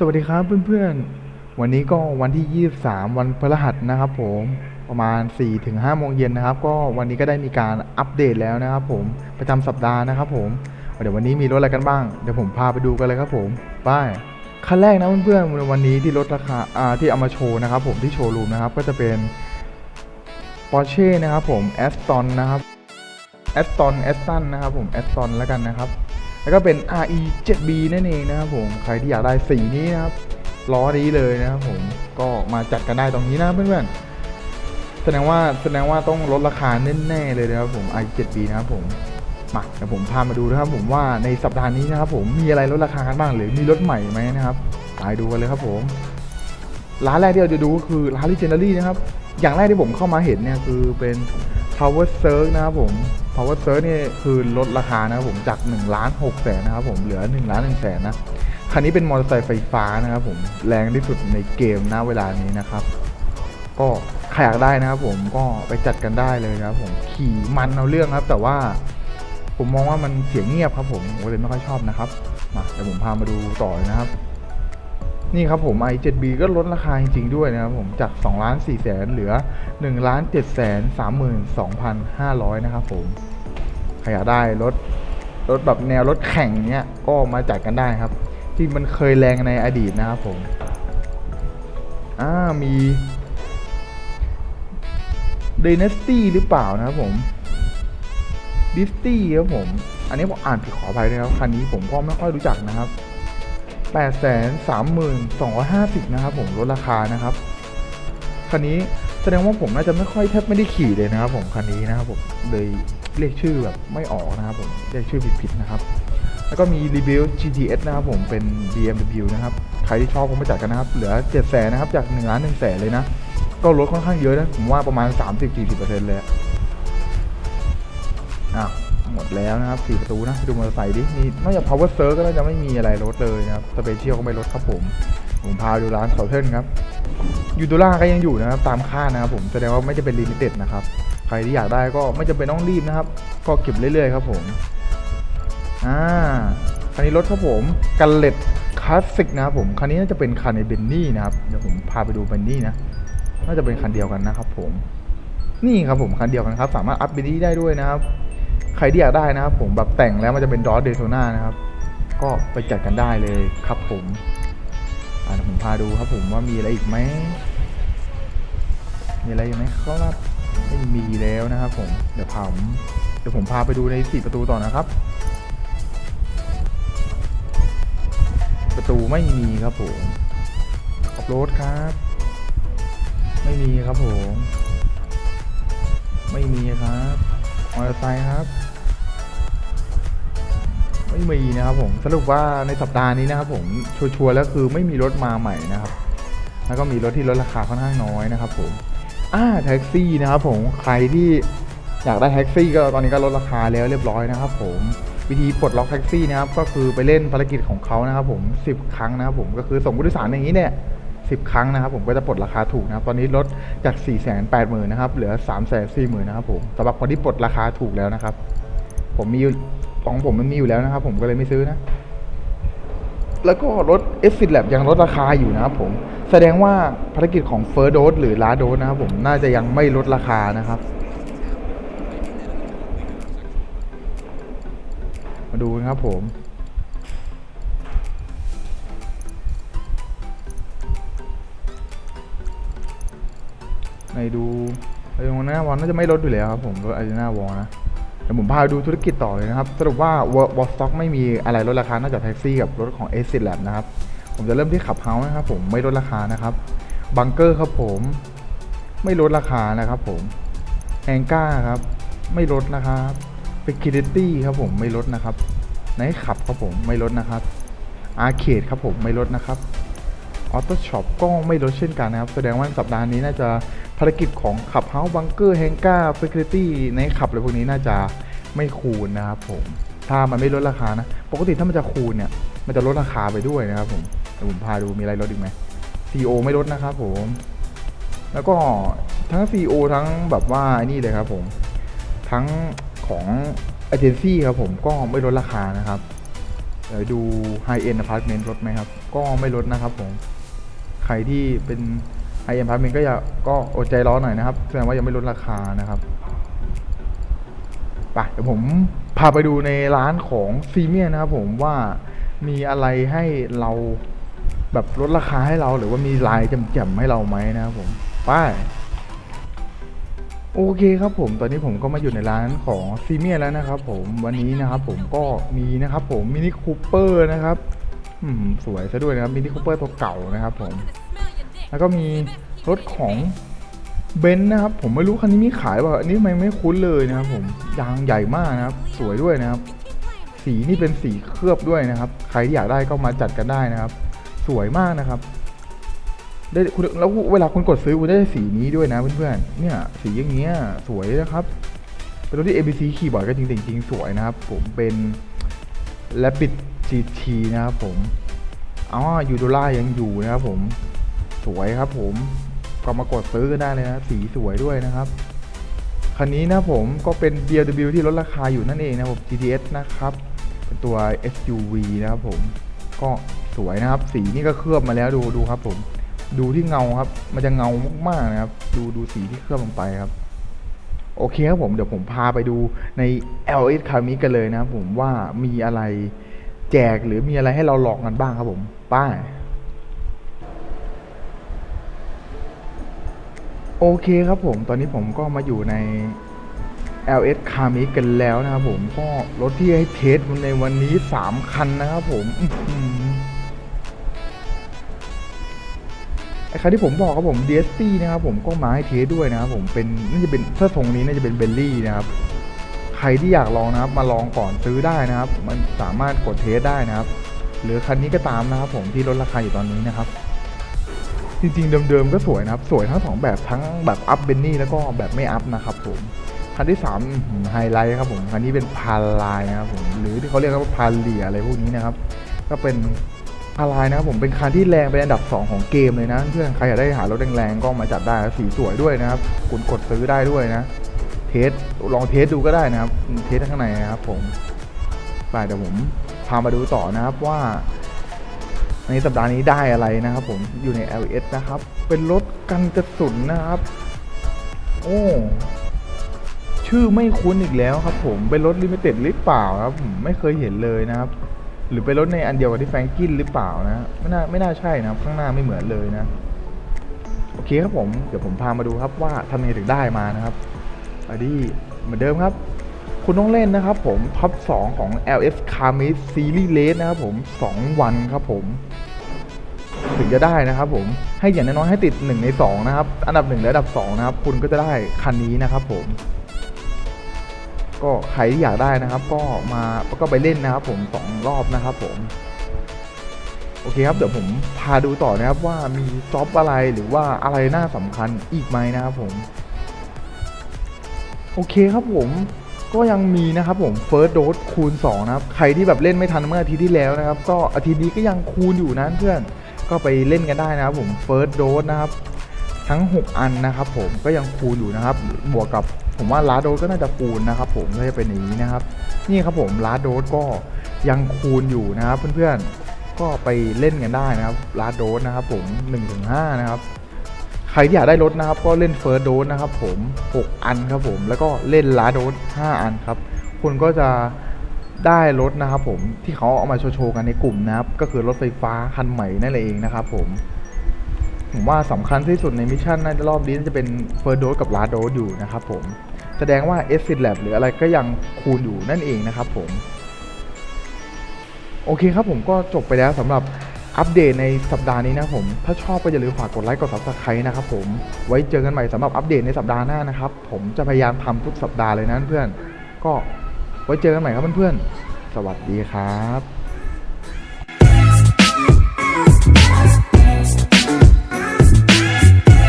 สวัสดีครับเพื่อนๆ วันนี้ก็วันที่ 23 วันพฤหัสนะครับผมประมาณ 4-5โมงเย็นนะครับ ก็วันนี้ก็ได้มีการอัปเดตแล้วนะครับผมประจำสัปดาห์นะครับผมเดี๋ยววันนี้มีรถอะไรกันบ้าง เดี๋ยวผมพาไปดูกันเลยครับผมไปคันแรกนะเพื่อนๆวันนี้ที่ลดราคาอ่าที่เอามาโชว์นะครับผมที่โชว์รูมนะครับก็จะเป็น Porsche นะครับผม Aston นะครับ Aston Aston นะครับผม Aston แล้วกันนะครับ แล้วก็เป็น RE 7B นั่นเองนะครับผม ใครที่อยากได้สีนี้นะครับ ล้อนี้เลยนะครับผม ก็มาจัดกันได้ตรงนี้นะเพื่อนๆ แสดงว่าแสดงว่าต้องลดราคาแน่ๆเลยนะครับผม RE 7B นะครับผมมาเดี๋ยวผมพามาดูนะครับผมว่าในสัปดาห์นี้นะครับผมมีอะไรลดราคากันบ้างหรือมีรถใหม่ไหมนะครับไปดูกันเลยครับผม ร้านแรกที่เราจะดูก็คือร้าน Legendary นะครับ อย่างแรกที่ผมเข้ามาเห็นเนี่ยคือเป็น Power Surge นะครับผม Power Surge นี่คือลดราคานะครับผมจาก1ล้าน6แสนนะครับผมเหลือ1ล้าน1แสนนะ คันนี้เป็นมอเตอร์ไซค์ไฟฟ้านะครับผมแรงที่สุดในเกมณเวลานี้นะครับ ก็ใครอยากได้นะครับผมก็ไปจัดกันได้เลยนะครับผมขี่มันเอาเรื่องครับ แต่ว่าผมมองว่ามันเสียงเงียบครับผมผมเลยไม่ค่อยชอบนะครับมาเดี๋ยวผมพามาดูต่อนะครับ นี่ครับผม i7b ก็ลดราคาจริงๆด้วยนะครับผมจาก2ล้าน4แสนเหลือ1ล้าน7แสน32,500 นะครับผมใครอยากได้รถรถแบบแนวรถแข่งเนี้ยก็มาจัดกันได้ครับ ที่มันเคยแรงในอดีตนะครับผมอ่ามี Dynasty หรือเปล่านะครับผมดิสตี้ครับผม อันนี้ผมอ่านผิดขออภัยด้วยครับคันนี้ผมก็ไม่ค่อยรู้จักนะครับ 8 3 2 5 0 นะครับผมลดราคานะครับคันนี้แสดงว่าผมน่าจะไม่ค่อยแทบไม่ได้ขี่เลยนะครับ ผมคันนี้นะครับผมเลยเรียกชื่อแบบไม่ออกนะครับผมเรียกชื่อผิดๆนะครับ แล้วก็มี r e b u i l d GTS นะครับผมเป็น BMW นะครับใครที่ชอบก็มาจัดกันนะครับ เหลือ7แสนนะครับจาก1ล้าน1แสนเลยนะ ก็ลดค่อนข้างเยอะนะ ผมว่าประมาณ 30-40%เลยอะอ้าว หมดแล้วนะครับสี่ประตูนะดูมอเตอร์ไซค์ดิมีนอกจาก power surf ก็น่าจะไม่มีอะไรลดเลยนะครับสเปเชียลก็ไม่ลดครับผม ผมพาดูร้านเซาเทิร์นครับยูทูล่าก็ยังอยู่นะครับตามค่านะครับผมแสดงว่าไม่จะเป็นลิมิเต็ดนะครับใครที่อยากได้ก็ไม่จำเป็นต้องรีบนะครับ ก็เก็บเรื่อยๆครับผมอ่าคันนี้รถครับผมกันเล็ดคลาสสิกนะครับผมคันนี้น่าจะเป็นคันในเบนนี่นะครับเดี๋ยวผมพาไปดูเบนนี่นะน่าจะเป็นคันเดียวกันนะครับผมนี่ครับผมคันเดียวกันครับ สามารถอัพเบนนี่ได้ด้วยนะครับ ใครที่อยากได้นะครับผมแบบแต่งแล้วมันจะเป็นดอสเดโ t นานะครับ ก็ไปจัดกันได้เลยครับผมอ่าผมพาดูครับผมว่ามีอะไรอีกไหมมีอะไรอีกไหมครับไม่มีแล้วนะครับผมเดี๋ยวผมเดี๋ยวผมพาไปดูในสี่ประตูต่อนะครับ ประตูไม่มีครับผมออฟโรดครับ ไม่มีครับผม ไม่มีครับ มอเตอร์ไซค์ครับ ไม่มีนะครับผมสรุปว่าในสัปดาห์นี้นะครับผมชัวร์ๆแล้วคือไม่มีรถมาใหม่นะครับ แล้วก็มีรถที่ลดราคาค่อนข้างน้อยนะครับผมอ่าแท็กซี่นะครับผมใครที่อยากได้แท็กซี่ก็ตอนนี้ก็ลดราคาแล้วเรียบร้อยนะครับผมวิธีปลดล็อกแท็กซี่นะครับก็คือไปเล่นภารกิจของเขานะครับผม 10 ครั้งนะครับผมก็คือส่งผู้โดยสารอย่างนี้เนี่ย 10 ครั้งนะครับผมก็จะปลดราคาถูกนะครับ ตอนนี้ลดจาก 4 8 0 0 0 0นะครับ เหลือ 3 4 0 0 0 0นะครับผมสำหรับคนที่ปลดราคาถูกแล้วนะครับ ผมมีอยู่ของผมมันมีอยู่แล้วนะครับ ผมก็เลยไม่ซื้อนะ แล้วก็รถ f อ Lab ยังลดราคาอยู่นะครับผม แสดงว่าภารกิจของ First Dose หรือ Last Dose นะครับผมน่าจะยังไม่ลดราคานะครับมาดูนะครับผม ในดูไอ้ตรงหน้าวอลน่าจะไม่ลดอยู่แล้วครับผมรถไอเดน่าวอลนะเดี๋ยวผมพาไปดูธุรกิจต่อเลยนะครับ สรุปว่าวอลสต็อกไม่มีอะไรลดราคานอกจากแท็กซี่กับรถของ a อ i แลบนะครับ ผมจะเริ่มที่ขับเฮาส์นะครับผมไม่ลดราคานะครับบังเกอร์ครับผมไม่ลดราคานะครับผมแองก้าครับไม่ลดนะครับเฟคิลิตี้ครับผมไม่ลดนะครับไนท์ขับครับผมไม่ลดนะครับอาร์เคดครับผมไม่ลดนะครับออโต้ช็อปก็ไม่ลดเช่นกันนะครับ แสดงว่าสัปดาห์นี้น่าจะ ภารกิจของขับเฮาส์บังเกอร์แฮงก้าเฟค u ิตี้ในขับอะไรพวกนี้น่าจะไม่คูณนะครับผม ถ้ามันไม่ลดราคานะ ปกติถ้ามันจะคูณเนี่ย มันจะลดราคาไปด้วยนะครับผมเดี๋ยวผมพาดูมีอะไรลดอีกไหม CEO ไม่ลดนะครับผม แล้วก็ทั้ง CEO ทั้งแบบว่านี่เลยครับผม ทั้งของเอเจนซี่ครับผมก็ไม่ลดราคานะครับเดี๋ยวดูไฮเอ็นอพาร์ตเมนต์ลดไหมครับ ก็ไม่ลดนะครับผม ใครที่เป็น ไฮเอ็นอพาร์ตเมนต์ก็อย่าก็อดใจร้อนหน่อยนะครับแสดงว่ายังไม่ลดราคานะครับไปเดี๋ยวผมพาไปดูในร้านของซีเมียนะครับผมว่ามีอะไรให้เราแบบลดราคาให้เราหรือว่ามีลายแจ่มๆให้เราไหมนะครับผมไปโอเคครับผมตอนนี้ผมก็มาอยู่ในร้านของซีเมียแล้วนะครับผมวันนี้นะครับผมก็มีนะครับผมมินิคูเปอร์นะครับอืมสวยซะด้วยนะครับมินิคูเปอร์ตัวเก่านะครับผม แล้วก็มีรถของเบนซ์นะครับ ผมไม่รู้คันนี้มีขายเปล่าอันนี้ไม่ไม่คุ้นเลยนะครับผมยางใหญ่มากนะครับ สวยด้วยนะครับ สีนี่เป็นสีเคลือบด้วยนะครับ ใครที่อยากได้ก็มาจัดกันได้นะครับ สวยมากนะครับได้คุณแล้วเวลาคุณกดซื้อคุณได้สีนี้ด้วยนะเพื่อนๆเนี่ยสีอย่างเงี้ยสวยนะครับเป็นรถที่ ABC ขี่บ่อยก็จริงจริงสวยนะครับ ผมเป็น Rabbit GT นะครับผมอ๋อยูโดล่ายังอยู่นะครับผม สวยครับผมก็มากดซื้อกันได้เลยนะสีสวยด้วยนะครับคันนี้นะผมก็เป็น BMW ที่ลดราคาอยู่นั่นเองนะผม GTS นะครับ เป็นตัว SUV นะครับผมก็สวยนะครับ สีนี่ก็เคลือบมาแล้วดูดูครับผมดูที่เงาครับ มันจะเงามากๆนะครับ ดูดูสีที่เคลือบลงไปครับ โอเคครับผมเดี๋ยวผมพาไปดูใน LS คามิกันเลยนะครับผมว่ามีอะไรแจกหรือมีอะไรให้เราลองกันบ้างครับผม ป้าย โอเคครับผม ตอนนี้ผมก็มาอยู่ใน LS คามิกันแล้วนะครับผมก็รถที่ให้เทสในวันนี้ 3 คันนะครับผมไอ้คันที่ผมบอกครับผม DST นะครับผมก็มาให้เทสด้วยนะครับผมเป็นน่าจะเป็นถ้าทรงนี้น่าจะเป็นเบลลี่นะครับ ใครที่อยากลองนะครับ มาลองก่อนซื้อได้นะครับ มันสามารถกดเทสได้นะครับ หรือคันนี้ก็ตามนะครับผมที่ลดราคาอยู่ตอนนี้นะครับ จริง ๆ เดิมๆก็สวยนะครับ สวยทั้งสองแบบทั้งแบบอัพเบนนี่แล้วก็แบบไม่อัพนะครับผมคันที่สามไฮไลท์ครับผมคันนี้เป็นพาลายนะครับผมหรือที่เขาเรียกว่าพาเลียอะไรพวกนี้นะครับ ก็เป็นอะไรนะครับผมเป็นคันที่แรงเป็นอันดับ 2 ของเกมเลยนะเพื่อนใครอยากได้หารถแรงๆก็มาจัดได้สีสวยด้วยนะครับคุณกดซื้อได้ด้วยนะ เทสลองเทสดูก็ได้นะครับ เทสข้างในนะครับผมไปเดี๋ยวผมพามาดูต่อนะครับว่า ในสัปดาห์นี้ได้อะไรนะครับผมอยู่ใน LS นะครับ เป็นรถกันกระสุนนะครับ โอ้ชื่อไม่คุ้นอีกแล้วครับผม เป็นรถลิมิเต็ดหรือเปล่าครับผมไม่เคยเห็นเลยนะครับ หรือเป็นรถในอันเดียวกับที่แฟรงกินหรือเปล่านะไม่น่าไม่น่าใช่นะครับ ข้างหน้าไม่เหมือนเลยนะ โอเคครับผมเดี๋ยวผมพามาดูครับว่าทำไงถึงได้มานะครับอันนี้เหมือนเดิมครับ คุณต้องเล่นนะครับผมท็อป2ของ LS c a r m i s Series Race นะครับผม 2 วันครับผม ถึงจะได้นะครับผมให้อย่างน้อยๆให้ติด 1 ใน 2 นะครับ อันดับ 1 และอันดับ 2 นะครับ คุณก็จะได้คันนี้นะครับผม ก็ใครที่อยากได้นะครับ ก็มาก็ไปเล่นนะครับ ผมสองรอบนะครับผมโอเคครับเดี๋ยวผมพาดูต่อนะครับว่ามีจ็อบอะไรหรือว่าอะไรน่าสำคัญอีกไหมนะครับผม โอเคครับผมก็ยังมีนะครับผมเฟิร์สโดสคูณ2นะครับ ใครที่แบบเล่นไม่ทันเมื่ออาทิตย์ที่แล้วนะครับ ก็อาทิตย์นี้ก็ยังคูณอยู่นะเพื่อน ก็ไปเล่นกันได้นะครับผมเฟิร์สโดสนะครับทั้ง 6 อันนะครับผมก็ยังคูณอยู่นะครับ บวกกับผมว่าลาโดสก็น่าจะคูณนะครับ ผมก็จะเป็นอย่างนี้นะครับ นี่ครับผมลาโดสก็ยังคูณอยู่นะครับเพื่อนๆก็ไปเล่นกันได้นะครับลาโดสนะครับผม1-5นะครับใครที่อยากได้รถนะครับ ก็เล่นเฟิร์สโดสนะครับ ผม 6 อันครับผม แล้วก็เล่นลาโดส5อันครับ คุณก็จะ ได้รถนะครับผมที่เขาเอามาโชว์ๆกันในกลุ่มนะครับ ก็คือรถไฟฟ้าคันใหม่นั่นเองนะครับผมผมว่าสำคัญที่สุดในมิชชั่นในรอบนี้จะเป็นเฟิร์โดสกับลาโดสอยู่นะครับผมแสดงว่า s อ Lab หรืออะไรก็ยังคูณอยู่นั่นเองนะครับผม โอเคครับผมก็จบไปแล้วสำหรับอัปเดตในสัปดาห์นี้นะผม ถ้าชอบก็อย่าลืมฝากกดไลค์กด subscribe นะครับผม ไว้เจอกันใหม่สำหรับอัปเดตในสัปดาห์หน้านะครับ ผมจะพยายามทำทุกสัปดาห์เลยนะเพื่อน ก็ ไว้เจอกันใหม่ครับเพื่อนๆ สวัสดีครับ